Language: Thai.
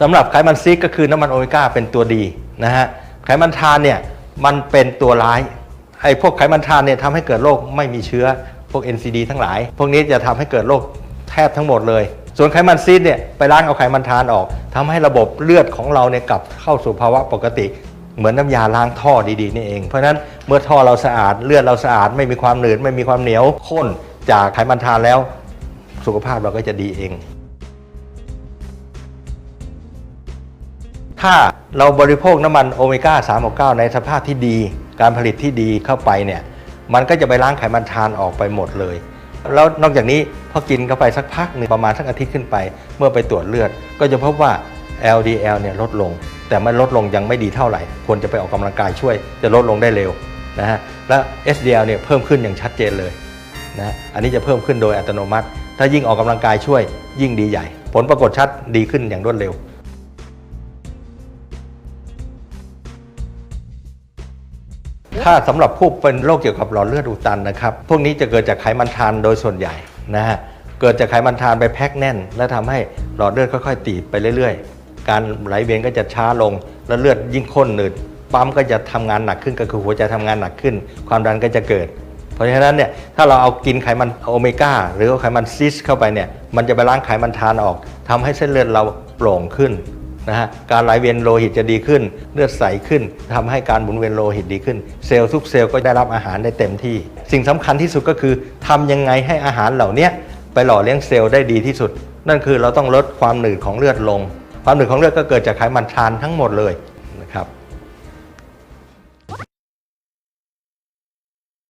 สำหรับไขมันซีดก็คือน้ำมันโอเมก้าเป็นตัวดีนะฮะไขมันทานเนี่ยมันเป็นตัวร้ายไอ้พวกไขมันทานเนี่ยทำให้เกิดโรคไม่มีเชื้อพวก NCD ทั้งหลาย พวกนี้จะทำให้เกิดโรคแทบทั้งหมดเลย ส่วนไขมันซีดเนี่ยไปล้างเอาไขมันทานออกทำให้ระบบเลือดของเราเนี่ยกลับเข้าสู่ภาวะปกติ เหมือนน้ำยาล้างท่อดีๆนี่เอง เพราะฉะนั้นเมื่อท่อเราสะอาดเลือดเราสะอาดไม่มีความหนืดไม่มีความเหนียวข้นจากไขมันทานแล้ว สุขภาพเราก็จะดีเอง ถ้าเราบริโภคน้ำมันโอเมก้า 369 ในสภาพที่ดี การผลิตที่ดีเข้าไปเนี่ยมันก็จะไปล้างไขมันทานออกไปหมดเลย แล้วนอกจากนี้พอกินเข้าไปสักพักหนึ่งประมาณสักอาทิตย์ขึ้นไป เมื่อไปตรวจเลือด ก็จะพบว่า LDL เนี่ยลดลง แต่มันลดลงยังไม่ดีเท่าไหร่ควรจะไปออกกำลังกายช่วยจะลดลงได้เร็วนะฮะและ SDL เนี่ยเพิ่มขึ้นอย่างชัดเจนเลยนะอันนี้จะเพิ่มขึ้นโดยอัตโนมัติ ถ้ายิ่งออกกำลังกายช่วยยิ่งดีใหญ่ ผลปรากฏชัดดีขึ้นอย่างรวดเร็ว ถ้าสำหรับผู้เป็นโรคเกี่ยวกับหลอดเลือดอุดตันนะครับ พวกนี้จะเกิดจากไขมันทานโดยส่วนใหญ่นะฮะ เกิดจากไขมันทานไปแพ็คแน่น และทำให้หลอดเลือดค่อยๆ ตีบไปเรื่อยๆ การไหลเวียนก็จะช้าลง และเลือดยิ่งข้นหนืด ปั๊มก็จะทำงานหนักขึ้นก็คือหัวใจทำงานหนักขึ้น ความดันก็จะเกิด เพราะฉะนั้นเนี่ยถ้าเราเอากินไขมันโอเมก้าหรือเอาไขมันซิสเข้าไปเนี่ยมันจะไปล้างไขมันทานออกทำให้เส้นเลือดเราโปร่งขึ้น นะฮะการไหลเวียนโลหิตจะดีขึ้น เลือดใสขึ้นทำให้การหมุนเวียนโลหิตดีขึ้น เซลล์ทุกเซลล์ก็ได้รับอาหารได้เต็มที่ สิ่งสำคัญที่สุดก็คือทำยังไงให้อาหารเหล่านี้ไปหล่อเลี้ยงเซลล์ได้ดีที่สุด นั่นคือเราต้องลดความหนืดของเลือดลง ความหนืดของเลือดก็เกิดจากไขมันทานทั้งหมดเลย